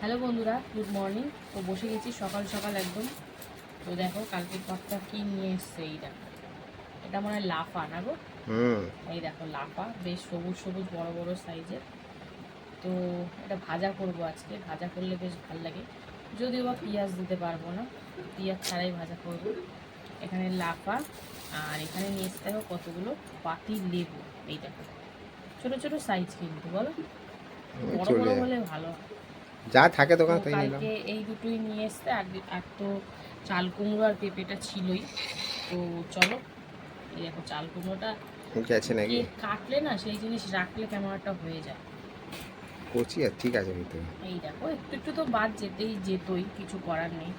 Hello বন্ধুরা good morning তো বসে গেছি সকাল সকাল একদম। তো দেখো কালকে কর্তা কি নিয়ে এসছে এই দেখো। এটা মনে হয় লাফা না গো? এই দেখো লাফা। বেশ সবুজ সবুজ বড় বড় সাইজের। তো এটা ভাজা করব আজকে। ভাজা করলে বেশ ভালো লাগে। যদিও বা পেঁয়াজ দিতে পারব না। পেঁয়াজ ছাড়াই ভাজা করব। এখানে লাফা। আর এখানে নিয়ে এসতে হবে কতগুলো পাতি লেবু। এই দেখো। ছোটো ছোট সাইজ কিন্তু বলো? বড় বড় হলে ভালো হয়। যা থাকে দোকান তাই নিলাম। এই দুটোই নিয়ে এসছে আর আর তো চাল কুমড়ো আর পেঁপেটা ছিলই। তো চলো এই দেখো চাল কুমড়োটা গেছে নাকি? কাটলে না সেই জিনিস রাখলে কেমন একটা হয়ে যায়। কচি আর ঠিক আছে ভিতরে এই দেখো একটু একটু তো বাদ যেতেই যেতই কিছু করার নেই।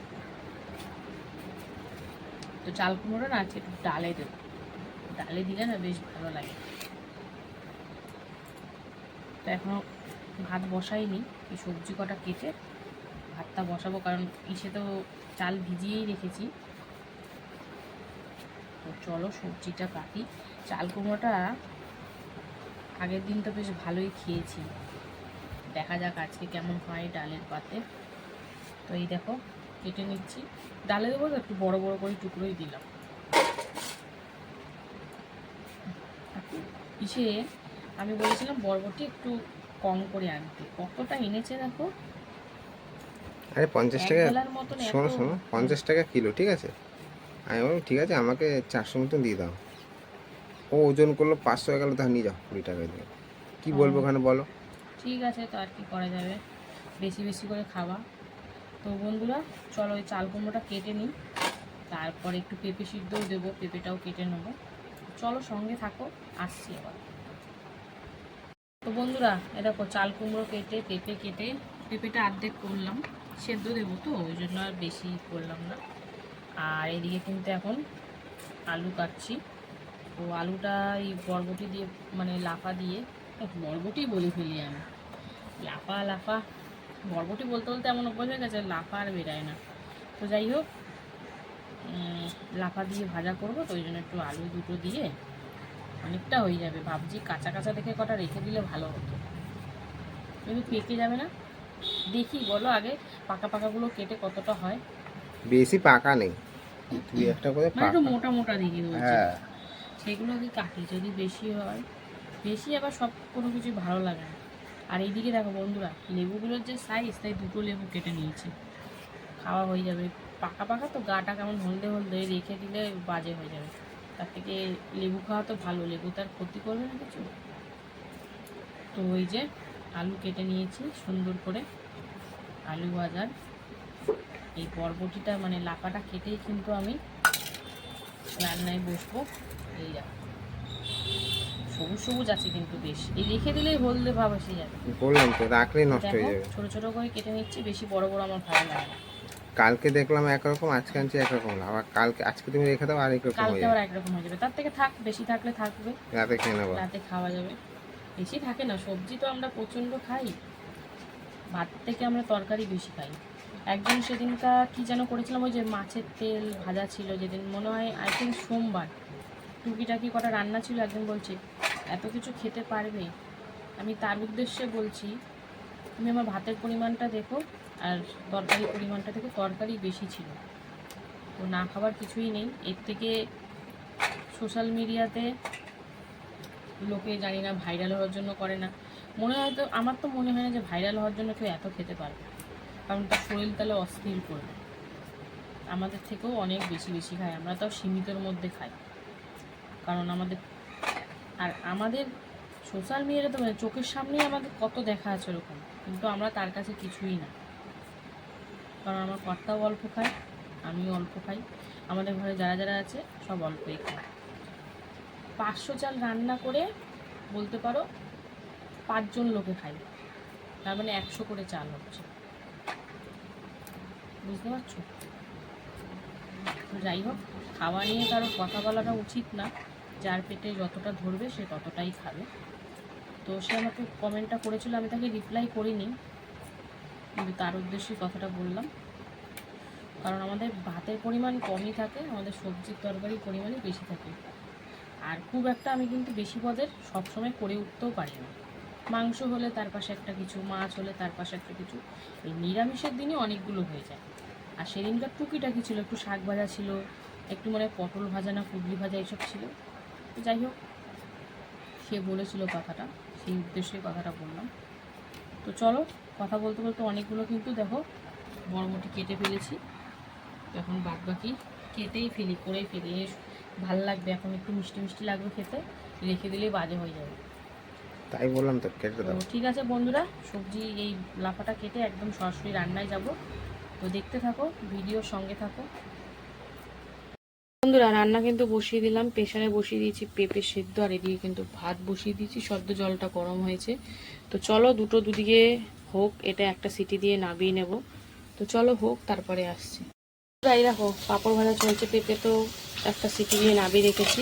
তো চাল কুমড়ো না আজকে একটু ডালে দেবো। ডালে দিলে না বেশ ভালো লাগে। তো এখনও ভাত বসাইনি। এই সবজি কটা কেটে ভাতটা বসাবো, কারণ ইসে তো চাল ভিজিয়েই রেখেছি। তো চলো সবজিটা কাটি। চাল কুমড়োটা আগের দিন তো বেশ ভালোই খেয়েছি। দেখা যাক আজকে কেমন হয় ডালের পাতে। তো এই দেখো, কেটে নিচ্ছি। ডালে দেবো তো, একটু বড় বড় করে টুকরোই দিলাম। ইসে, আমি বলেছিলাম বরবটি একটু কম করে আনতে। কতটা এনেছে দেখো? আরে পঞ্চাশ টাকা শোনো শোনো পঞ্চাশ টাকা কিলো ঠিক আছে? আমি বললাম ঠিক আছে আমাকে চারশো মতন দিয়ে দাও। ও ওজন করল পাঁচশো গেলো তাহলে নিয়ে যাও কুড়ি টাকা দিয়ে। কি বলব ওখানে বলো? ঠিক আছে তো আর কি করা যাবে? বেশি বেশি করে খাওয়া তো বন্ধুরা চলো ওই চাল কুমড়োটা কেটে নিই। তারপরে একটু পেঁপে সিদ্ধও দেবো পেঁপেটাও কেটে নেব। চলো সঙ্গে থাকো আসছি আবার। তো বন্ধুরা দেখো চাল কুমড়ো কেটে, পেঁপে কেটে, পেঁপেটা অর্ধেক করলাম। সেদ্ধ দেবো তো, ওই জন্য আর বেশি করলাম না। আর এদিকে কিন্তু এখন আলু কাটছি। তো আলুটা এই বরবটি দিয়ে মানে লাফা দিয়ে বরবটি বলে ফেলি আমি। লাফা লাফা, বরবটি বলতে বলতে এমন অভ্যাস হয়ে গেছে, লাফা আর বেরায় না। তো যাই হোক লাফা দিয়ে ভাজা করব, তো ওই জন্য একটু আলু দুটো দিয়ে অনেকটা হয়ে যাবে। ভাবছি কাঁচা কাঁচা দেখে কটা রেখে দিলে ভালো হতো। কিন্তু পেকে যাবে না। দেখি বলো আগে পাকা পাকাগুলো কেটে কতটা হয়। বেশি পাকা নেই। দুই একটা করে মানে একটু মোটা মোটা দিকে হ্যাঁ। সেগুলো আগে কাটি যদি বেশি হয়। বেশি আবার সব কোনো কিছু ভালো লাগে না। আর এইদিকে দেখো বন্ধুরা লেবুগুলোর যে সাইজ তাই দুটো লেবু কেটে নিয়েছি। খাওয়া হয়ে যাবে। পাকা পাকা তো গাটা কেমন হলদে হলদে রেখে দিলে বাজে হয়ে যাবে। তার থেকে লেবু খাওয়া তো ভালো লেবু তার ক্ষতি করবে না কিছু। তো ওই যে আলু কেটে নিয়েছি সুন্দর করে। আলু ভাজার। এই বরবটিটা মানে লাফাটা কেটেই কিন্তু আমি রান্নায় বসবো। এই সবুজ সবুজ আছে কিন্তু বেশ। এই রেখে দিলেই হলদে ভাব এসে যাবে। বললাম তো রাখলেই নষ্ট হয়ে যাবে। ছোট ছোট করে কেটে নিচ্ছি বেশি বড় বড় আমার ভালো লাগে না। কালকে দেখলাম একরকম আজকে আনছি একরকম না। আবার কালকে আজকে তুমি রেখে দাও আর একরকম হয়ে কালকে যাবে। আবার একরকম হয়ে যাবে। তার থেকে থাক বেশি থাকলে থাকবে। রাতে খেয়ে নেব। রাতে খাওয়া যাবে। বেশি থাকে না সবজি তো আমরা প্রচণ্ড খাই। ভাত থেকে আমরা তরকারি বেশি খাই। একজন সেদিনকা কি যেন করেছিলাম ওই যে মাছের তেল ভাজা ছিল যেদিন মনে হয় আই থিঙ্ক সোমবার। টুকিটাকি কটা রান্না ছিল একদিন বলছে এত কিছু খেতে পারবে? আমি তার উদ্দেশ্যে বলছি তুমি আমার ভাতের পরিমাণটা দেখো আর তরকারির পরিমাণটা থেকে তরকারি বেশি ছিল। তো না খাবার কিছুই নেই। এর থেকে সোশ্যাল মিডিয়াতে লোকে জানি না ভাইরাল হওয়ার জন্য করে না। মনে হয় তো, আমার তো মনে হয় না যে ভাইরাল হওয়ার জন্য কেউ এত খেতে পারবে। কারণ তার শরীর তাহলে অস্থির করবে। আমাদের থেকেও অনেক বেশি বেশি খাই আমরা তাও সীমিতর মধ্যে খাই। কারণ আমাদের, আর আমাদের সোশ্যাল মিডিয়াতে তো মানে চোখের সামনেই আমাদের কত দেখা আছে ওরকম। কিন্তু আমরা তার কাছে কিছুই না। কারণ আমার কর্তাও অল্প খায়, আমিও অল্প খাই। আমাদের ঘরে যারা যারা আছে, সব অল্পই খায়। পাঁচশো চাল রান্না করে বলতে পারো, পাঁচজন লোকে খাই। তার মানে একশো করে চাল হচ্ছে। বুঝতে পারছ? যাই হোক, খাওয়া নিয়ে কারও কথা বলাটা উচিত না। যার পেটে যতটা ধরবে, সে ততটাই খাবে। তো সে আমাকে কমেন্টটা করেছিল, আমি তাকে রিপ্লাই করিনি। কিন্তু তার উদ্দেশ্যে কথাটা বললাম। কারণ আমাদের ভাতের পরিমাণ কমই থাকে, আমাদের সবজির তরকারির পরিমাণই বেশি থাকে। আর খুব একটা আমি কিন্তু বেশি পদের সবসময় করে উঠতেও পারি না। মাংস হলে তার পাশে একটা কিছু, মাছ হলে তার পাশে একটা কিছু, এই নিরামিষের দিনে অনেকগুলো হয়ে যায়। আর সেদিনকার টুকিটাকি ছিল, একটু শাক ভাজা ছিল, একটু মানে পটল ভাজা না ফুগলি ভাজা এইসব ছিল। তো যাই হোক, সে বলেছিল কথাটা, সেই উদ্দেশ্যে কথাটা বললাম। তো চলো কথা বলতে বলতে অনেকগুলো কিন্তু দেখো বড়মুটি কেটে ফেলেছি। এখন বাদ বাকি কেটেই ফেলি করেই ফেলি। ভালো লাগবে এখন একটু মিষ্টি মিষ্টি লাগবে খেতে। রেখে দিলেই বাজে হয়ে যাবে। তাই বললাম তো কেটে দাও। ঠিক আছে বন্ধুরা সবজি এই লাফাটা কেটে একদম সরাসরি রান্নায় যাব। তো দেখতে থাকো ভিডিওর সঙ্গে থাকো। বন্ধুরা রান্না কিন্তু বসিয়ে দিলাম। প্রেশারে বসিয়ে দিয়েছি পেঁপে সেদ্ধ আর এদিকে কিন্তু ভাত বসিয়ে দিয়েছি। সদ্য জলটা গরম হয়েছে। তো চলো দুটো দুদিকে হোক, এটা একটা সিটি দিয়ে নাবিয়ে নেব। তো চলো হোক, তারপরে আসছি। এই দেখো, পাঁপড় ভাজা চলছে, পেঁপে তো একটা সিটি দিয়ে নাবিয়ে রেখেছি।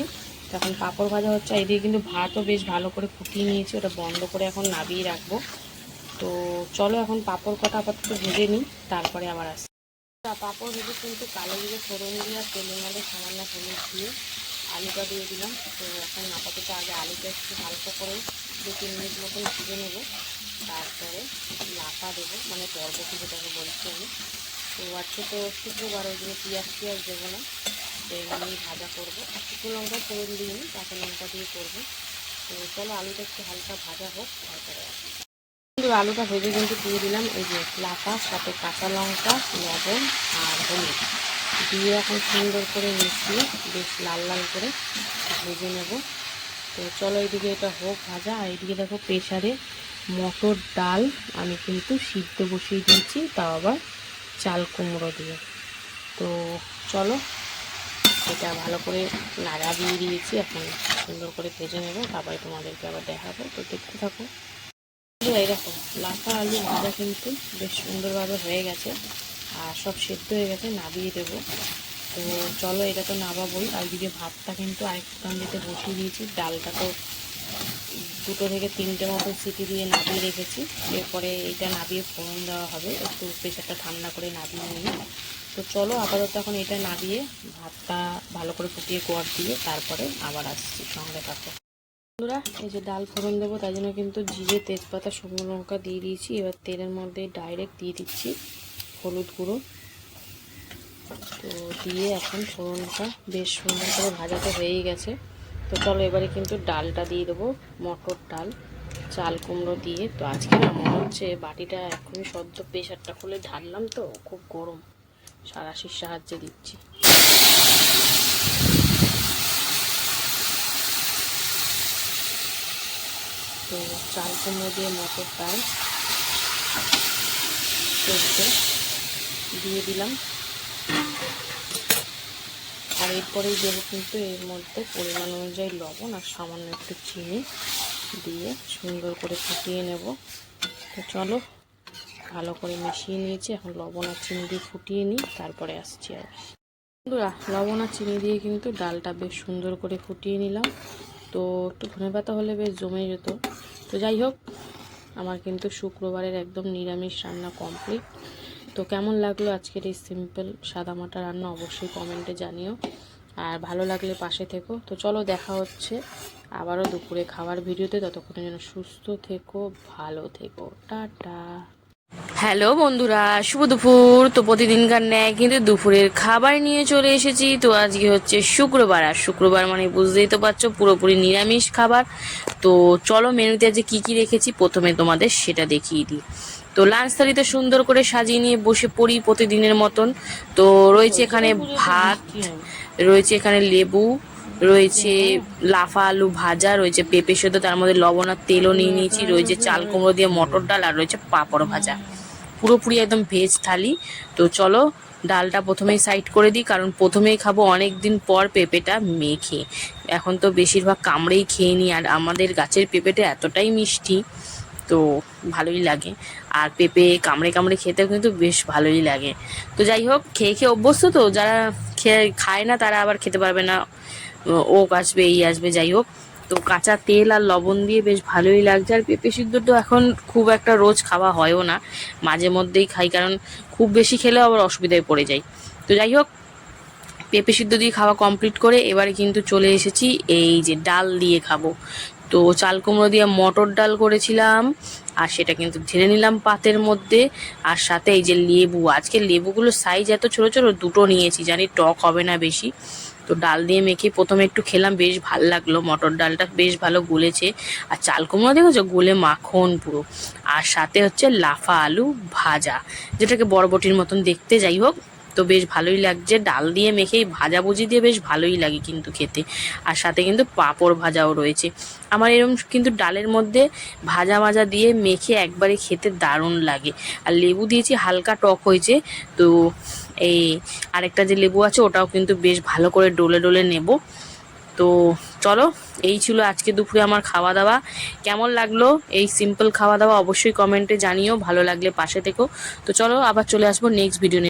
তখন পাঁপড় ভাজা হচ্ছে এদিকে কিন্তু ভাতও বেশ ভালো করে ফুটিয়ে নিয়েছি, ওটা বন্ধ করে এখন নাবিয়ে রাখব। তো চলো এখন পাঁপড় কটা আপাতত ভেজে নিই, তারপরে আবার আসি তা পাঁপড় ভেজে কিন্তু কালো দিকে ফোড়ন দিয়ে আর তেলের সামান্য হলুদ দিয়ে আলুটা দিয়ে দিলাম। তো এখন আপাতত আগে আলুটা একটু হালকা করে দু তিন মিনিট মতন ভেজে নেব। তারপরে লাফা দেবো মানে পর্বতি যেটাকে বলছি আমি। তো আজকে তো শুক্রবার, ওই জন্য পেঁয়াজ পেঁয়াজ দেবো না। তো এমনি ভাজা করব। আর শুকনো লঙ্কা ফোড়ন দিয়ে নিই কাঁচা লঙ্কা দিয়ে করব। তো চলো আলুটা একটু হালকা ভাজা হোক, তারপরে কিন্তু আলুটা ভেজে কিন্তু দিয়ে দিলাম। এই যে লাফা, সাথে কাঁচা লঙ্কা, লবণ আর হলুদ। দিয়ে এখন সুন্দর করে মিশিয়ে বেশ লাল লাল করে ভেজে নেব। তো চলো এইদিকে এটা হোক ভাজা। আর এইদিকে দেখো প্রেশারে মটর ডাল আমি কিন্তু সিদ্ধ বসিয়ে দিয়েছি, তাও আবার চাল কুমড়ো দিয়ে। তো চলো, এটা ভালো করে নাড়া দিয়ে দিয়েছি, এখন সুন্দর করে ভেজে নেব, তারপরে তোমাদেরকে আবার দেখাবো। তো দেখতে থাকো। তো এই দেখো, লাফা আলু ভাজা কিন্তু বেশ সুন্দরভাবে হয়ে গেছে, আর সব সেদ্ধ হয়ে গেছে, নাবিয়ে দেবো। তো চলো, এটা তো নাবাবই, আর দিকে ভাতটা কিন্তু আরেকটু দিতে বসিয়ে দিয়েছি, ডালটা তো দুটো থেকে তিনটে মতো সিটি দিয়ে নাবিয়ে রেখেছি। এরপরে এটা নাবিয়ে ফোড়ন দেওয়া হবে। একটু প্রেশারটা ঠান্ডা করে নাবিয়ে নিয়ে তো চলো আপাতত এখন এটা নাবিয়ে ভাতটা ভালো করে ফুটিয়ে কোয়ার দিয়ে তারপরে আবার আসছি সঙ্গে থাকো। বন্ধুরা, এই যে ডাল ফোড়ন দেবো, তাই জন্য কিন্তু জিরে, তেজপাতা, শুকনো লঙ্কা দিয়ে দিয়েছি। এবার তেলের মধ্যে ডাইরেক্ট দিয়ে দিচ্ছি হলুদ গুঁড়ো। তো দিয়ে এখন ফোড়নটা বেশ সুন্দর করে ভাজাতে হয়েই গেছে। তো চলো এবারে কিন্তু ডালটা দিয়ে দেবো, মটর ডাল, চাল কুমড়ো দিয়ে। তো আজকে না মনে হচ্ছে বাটিটা এখনই সদ্য প্রেশারটা খুলে ঢাললাম তো, খুব গরম। সারাশির সাহায্যে দিচ্ছি। তো চাল কুমড়ো দিয়ে মটর ডাল। দিয়ে দিলাম। আর এরপরেই দেবো কিন্তু এর মধ্যে পরিমাণ অনুযায়ী লবণ আর সামান্য একটু চিনি দিয়ে সুন্দর করে ফুটিয়ে নেব। তো চলো, ভালো করে মিশিয়ে নিয়েছি। এখন লবণ আর চিনি দিয়ে ফুটিয়ে নিই, তারপরে আসছি আর বন্ধুরা, লবণ আর চিনি দিয়ে কিন্তু ডালটা বেশ সুন্দর করে ফুটিয়ে নিলাম। তো একটু ধনে পাতা হলে বেশ জমে যেত। তো যাই হোক, আমার কিন্তু শুক্রবারের একদম নিরামিষ রান্না কমপ্লিট তো কেমন লাগল আজকের এই সিম্পল সাদামাটা রান্না? অবশ্যই কমেন্টে জানিও। আর ভালো লাগলে পাশে থেকো। তো চলো দেখা হচ্ছে আবারও দুপুরে খাওয়ার ভিডিওতে। ততক্ষণের যেন সুস্থ থেকো, ভালো থেকো। টাটা। হ্যালো বন্ধুরা, শুভ দুপুর। তো প্রতিদিনকার ন্যায় কিন্তু দুপুরের খাবার নিয়ে চলে এসেছি। তো আজকে হচ্ছে শুক্রবার। আর শুক্রবার মানে বুঝতেই তো পারছ, পুরোপুরি নিরামিষ খাবার। তো চলো মেনুতে আজকে কি কি রেখেছি? প্রথমে তোমাদের সেটা দেখিয়ে দিই। তো লাঞ্চ থালিতে সুন্দর করে সাজিয়ে নিয়ে বসে পড়ি প্রতিদিনের মতন। তো রয়েছে এখানে ভাত, রয়েছে এখানে লেবু, রয়েছে লাফা আলু ভাজা, রয়েছে পেঁপে সেদ্ধ, তার মধ্যে লবণ আর তেলও নিয়ে নিয়েছি, রয়েছে চাল কুমড়ো দিয়ে মটর ডাল, আর রয়েছে পাঁপড় ভাজা। পুরোপুরি একদম ভেজ থালি। তো চলো, ডালটা প্রথমেই সাইড করে দিই, কারণ প্রথমেই খাব অনেক দিন পর পেঁপেটা মেখে। এখন তো বেশিরভাগ কামড়েই খেয়ে নিই, আর আমাদের গাছের পেঁপেটা এতটাই মিষ্টি তো ভালোই লাগে। আর পেঁপে কামড়ে কামড়ে খেতেও কিন্তু বেশ ভালোই লাগে। তো যাই হোক, খেয়ে খেয়ে অভ্যস্ত তো, যারা খেয়ে খায় না তারা আবার খেতে পারবে না। ওক আসবে, এই আসবে, যাই হোক। তো কাঁচা তেল আর লবণ দিয়ে বেশ ভালোই লাগছে। আর পেঁপে সিদ্ধ তো এখন খুব একটা রোজ খাওয়া হয়ও না। মাঝে মধ্যেই খাই, কারণ খুব বেশি খেলেও আবার অসুবিধায় পড়ে যাই। তো যাই হোক, পেঁপে সিদ্ধ দিয়ে খাওয়া কমপ্লিট করে এবারে কিন্তু চলে এসেছি এই যে ডাল দিয়ে খাব। তো চাল কুমড়ো দিয়ে মটর ডাল করেছিলাম, আর সেটা কিন্তু ঢেলে নিলাম পাতের মধ্যে। আর সাথে এই যে লেবু, আজকে লেবুগুলোর সাইজ এত ছোট ছোট, দুটো নিয়েছি, জানি টক হবে না বেশি। তো ডাল দিয়ে মেখে প্রথমে একটু খেলাম, বেশ ভালো লাগল। মটর ডালটা বেশ ভালো গলেছে। আর চাল কুমড়ো দেখেছ? গলে মাখন পুরো। আর সাথে হচ্ছে লাফা আলু ভাজা, যেটাকে বরবটির মতন দেখতে। যাই হোক তো বেশ ভালোই লাগছে। ডাল দিয়ে মেখে এই ভাজাভুজি দিয়ে বেশ ভালোই লাগে কিন্তু খেতে। আর সাথে কিন্তু পাঁপড় ভাজাও রয়েছে। আমার এরকম কিন্তু ডালের মধ্যে ভাজা ভাজা দিয়ে মেখে একবারে খেতে দারুণ লাগে। আর লেবু দিয়েছি হালকা টক হয়েছে। তো এই আরেকটা যে লেবু আছে ওটাও কিন্তু বেশ ভালো করে ডলে ডলে নেব। তো চলো, এই ছিল আজকে দুপুরে আমার খাওয়া দাওয়া। কেমন লাগল এই সিম্পল খাওয়া দাওয়া অবশ্যই কমেন্টে জানিও। ভালো লাগলে পাশে থেকো। তো চলো আবার চলে আসব নেক্সট ভিডিও